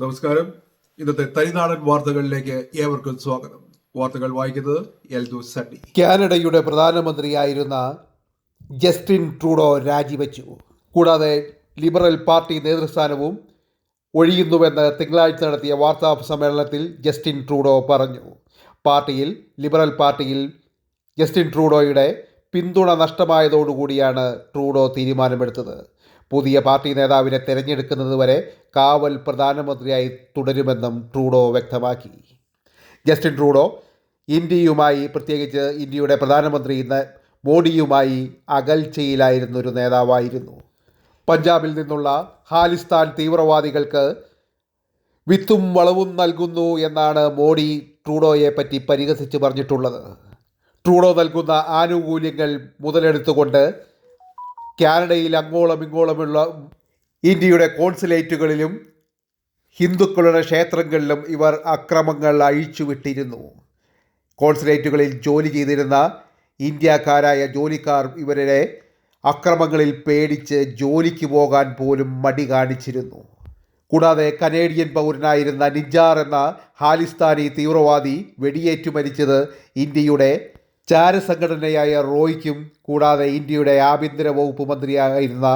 നമസ്കാരം. ഇന്നത്തെ തനിനാടൻ വാർത്തകളിലേക്ക് ഏവർക്കും സ്വാഗതം. വാർത്തകൾ വായിക്കുന്നത് എൽദു സണ്ണി. കാനഡയുടെ പ്രധാനമന്ത്രിയായിരുന്ന ജസ്റ്റിൻ ട്രൂഡോ രാജിവെച്ചു. കൂടാതെ ലിബറൽ പാർട്ടി നേതൃസ്ഥാനവും ഒഴിയുന്നുവെന്ന് തിങ്കളാഴ്ച നടത്തിയ വാർത്താ സമ്മേളനത്തിൽ ജസ്റ്റിൻ ട്രൂഡോ പറഞ്ഞു. പാർട്ടിയിൽ ലിബറൽ പാർട്ടിയിൽ ജസ്റ്റിൻ ട്രൂഡോയുടെ പിന്തുണ നഷ്ടമായതോടുകൂടിയാണ് ട്രൂഡോ തീരുമാനമെടുത്തത്. പുതിയ പാർട്ടി നേതാവിനെ തിരഞ്ഞെടുക്കുന്നതുവരെ കാവൽ പ്രധാനമന്ത്രിയായി തുടരുമെന്നും ട്രൂഡോ വ്യക്തമാക്കി. ജസ്റ്റിൻ ട്രൂഡോ ഇന്ത്യയുമായി പ്രത്യേകിച്ച് ഇന്ത്യയുടെ പ്രധാനമന്ത്രി മോഡിയുമായി അകൽച്ചയിലായിരുന്നൊരു നേതാവായിരുന്നു. പഞ്ചാബിൽ നിന്നുള്ള ഖാലിസ്ഥാൻ തീവ്രവാദികൾക്ക് വിത്തും വളവും നൽകുന്നു എന്നാണ് മോഡി ട്രൂഡോയെ പറ്റി പരിഹസിച്ച് പറഞ്ഞിട്ടുള്ളത്. ട്രൂഡോ നൽകുന്ന ആനുകൂല്യങ്ങൾ മുതലെടുത്തുകൊണ്ട് കാനഡയിൽ അങ്ങോളം ഇങ്ങോളമുള്ള ഇന്ത്യയുടെ കോൺസുലേറ്റുകളിലും ഹിന്ദുക്കളുടെ ക്ഷേത്രങ്ങളിലും ഇവർ അക്രമങ്ങൾ അഴിച്ചുവിട്ടിരുന്നു. കോൺസുലേറ്റുകളിൽ ജോലി ചെയ്തിരുന്ന ഇന്ത്യക്കാരായ ജോലിക്കാർ ഇവരുടെ അക്രമങ്ങളിൽ പേടിച്ച് ജോലിക്ക് പോകാൻ പോലും മടി കാണിച്ചിരുന്നു. കൂടാതെ കനേഡിയൻ പൗരനായിരുന്ന നിജാർ എന്ന ഹാലിസ്ഥാനി തീവ്രവാദി വെടിയേറ്റു മരിച്ചത് ഇന്ത്യയുടെ ചാരസംഘടനയായ റോയ്ക്കും കൂടാതെ ഇന്ത്യയുടെ ആഭ്യന്തര വകുപ്പ് മന്ത്രിയായിരുന്ന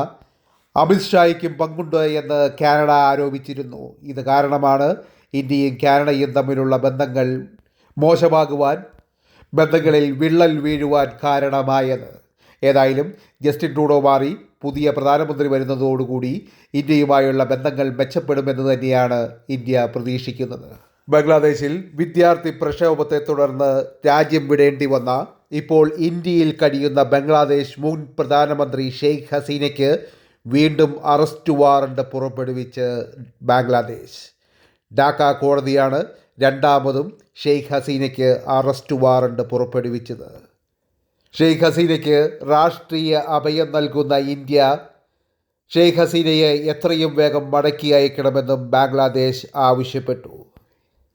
അമിത്ഷായ്ക്കും പങ്കുണ്ട് എന്ന് കാനഡ ആരോപിച്ചിരുന്നു. ഇത് കാരണമാണ് ഇന്ത്യയും കാനഡയും തമ്മിലുള്ള ബന്ധങ്ങൾ മോശമാകുവാൻ ബന്ധങ്ങളിൽ വിള്ളൽ വീഴുവാൻ കാരണമായത്. ഏതായാലും ജസ്റ്റിൻ ട്രൂഡോ മാറി പുതിയ പ്രധാനമന്ത്രി വരുന്നതോടുകൂടി ഇന്ത്യയുമായുള്ള ബന്ധങ്ങൾ മെച്ചപ്പെടുമെന്ന് തന്നെയാണ് ഇന്ത്യ പ്രതീക്ഷിക്കുന്നത്. ബംഗ്ലാദേശിൽ വിദ്യാർത്ഥി പ്രക്ഷോഭത്തെ തുടർന്ന് രാജ്യം വിടേണ്ടി വന്ന ഇപ്പോൾ ഇന്ത്യയിൽ കഴിയുന്ന ബംഗ്ലാദേശ് മുൻ പ്രധാനമന്ത്രി ഷെയ്ഖ് ഹസീനയ്ക്ക് വീണ്ടും അറസ്റ്റ് വാറണ്ട് പുറപ്പെടുവിച്ച് ബംഗ്ലാദേശ്. ഡാക്ക കോടതിയാണ് രണ്ടാമതും ഷെയ്ഖ് ഹസീനയ്ക്ക് അറസ്റ്റ് വാറണ്ട് പുറപ്പെടുവിച്ചത്. ഷെയ്ഖ് ഹസീനയ്ക്ക് രാഷ്ട്രീയ അഭയം നൽകുന്ന ഇന്ത്യ ഷെയ്ഖ് ഹസീനയെ എത്രയും വേഗം മടക്കി അയക്കണമെന്നും ബംഗ്ലാദേശ് ആവശ്യപ്പെട്ടു.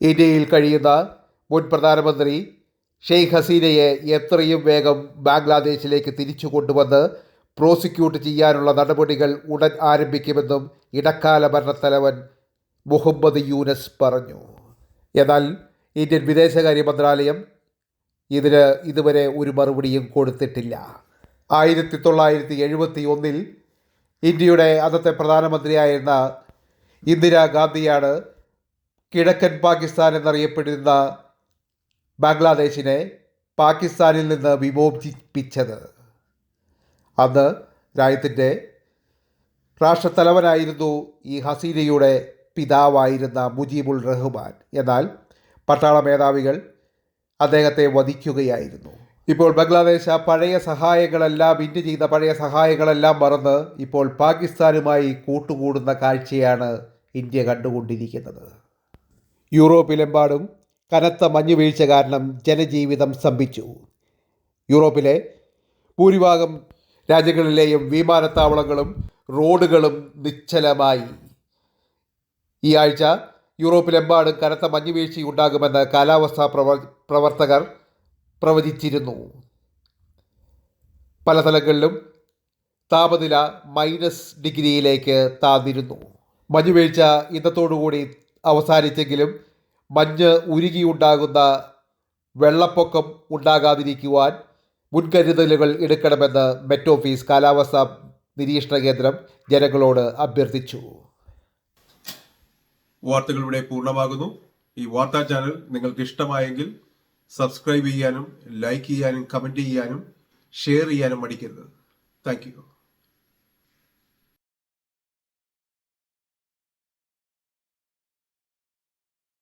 ഇന്ത്യയിൽ കഴിയുന്ന മുൻ പ്രധാനമന്ത്രി ഷെയ്ഖ് ഹസീനയെ എത്രയും വേഗം ബംഗ്ലാദേശിലേക്ക് തിരിച്ചു കൊണ്ടുവന്ന് പ്രോസിക്യൂട്ട് ചെയ്യാനുള്ള നടപടികൾ ഉടൻ ആരംഭിക്കുമെന്നും ഇടക്കാല ഭരണത്തലവൻ മുഹമ്മദ് യൂനസ് പറഞ്ഞു. എന്നാൽ ഇന്ത്യൻ വിദേശകാര്യ മന്ത്രാലയം ഇതിന് ഇതുവരെ ഒരു മറുപടിയും കൊടുത്തിട്ടില്ല. ആയിരത്തി തൊള്ളായിരത്തി എഴുപത്തി ഒന്നിൽ ഇന്ത്യയുടെ അന്നത്തെ പ്രധാനമന്ത്രിയായിരുന്ന ഇന്ദിരാഗാന്ധിയാണ് കിഴക്കൻ പാകിസ്ഥാൻ എന്നറിയപ്പെടുന്ന ബംഗ്ലാദേശിനെ പാകിസ്ഥാനിൽ നിന്ന് വിമോചിപ്പിച്ചത്. അന്ന് രാജ്യത്തിന്റെ രാഷ്ട്രത്തലവനായിരുന്നു ഈ ഹസീനയുടെ പിതാവായിരുന്ന മുജീബുൾ റഹ്മാൻ. എന്നാൽ പട്ടാള മേധാവികൾ അദ്ദേഹത്തെ വധിക്കുകയായിരുന്നു. ഇപ്പോൾ ബംഗ്ലാദേശ് ആ പഴയ സഹായങ്ങളെല്ലാം ഇന്ത്യ ചെയ്ത പഴയ സഹായങ്ങളെല്ലാം മറന്ന് ഇപ്പോൾ പാകിസ്ഥാനുമായി കൂട്ടുകൂടുന്ന കാഴ്ചയാണ് ഇന്ത്യ കണ്ടുകൊണ്ടിരിക്കുന്നത്. യൂറോപ്പിലെമ്പാടും കനത്ത മഞ്ഞുവീഴ്ച കാരണം ജനജീവിതം സ്തംഭിച്ചു. യൂറോപ്പിലെ ഭൂരിഭാഗം രാജ്യങ്ങളിലെയും വിമാനത്താവളങ്ങളും റോഡുകളും നിശ്ചലമായി. ഈ ആഴ്ച യൂറോപ്പിലെമ്പാടും കനത്ത മഞ്ഞുവീഴ്ചയുണ്ടാകുമെന്ന് കാലാവസ്ഥാ പ്രവ പ്രവർത്തകർ പ്രവചിച്ചിരുന്നു. പല സ്ഥലങ്ങളിലും താപനില മൈനസ് ഡിഗ്രിയിലേക്ക് താഴ്ന്നിരുന്നു. മഞ്ഞുവീഴ്ച ഇന്നത്തോടുകൂടി അവസാനിച്ചെങ്കിലും മഞ്ഞ് ഉരുകിയുണ്ടാകുന്ന വെള്ളപ്പൊക്കം ഉണ്ടാകാതിരിക്കുവാൻ മുൻകരുതലുകൾ എടുക്കണമെന്ന് മെറ്റ് ഓഫീസ് കാലാവസ്ഥാ നിരീക്ഷണ കേന്ദ്രം ജനങ്ങളോട് അഭ്യർത്ഥിച്ചു. വാർത്തകൾ ഇവിടെ പൂർണമാകുന്നു. ഈ വാർത്താ ചാനൽ നിങ്ങൾക്ക് ഇഷ്ടമായെങ്കിൽ സബ്സ്ക്രൈബ് ചെയ്യാനും ലൈക്ക് ചെയ്യാനും കമന്റ് ചെയ്യാനും ഷെയർ ചെയ്യാനും മടിക്കരുത്. താങ്ക്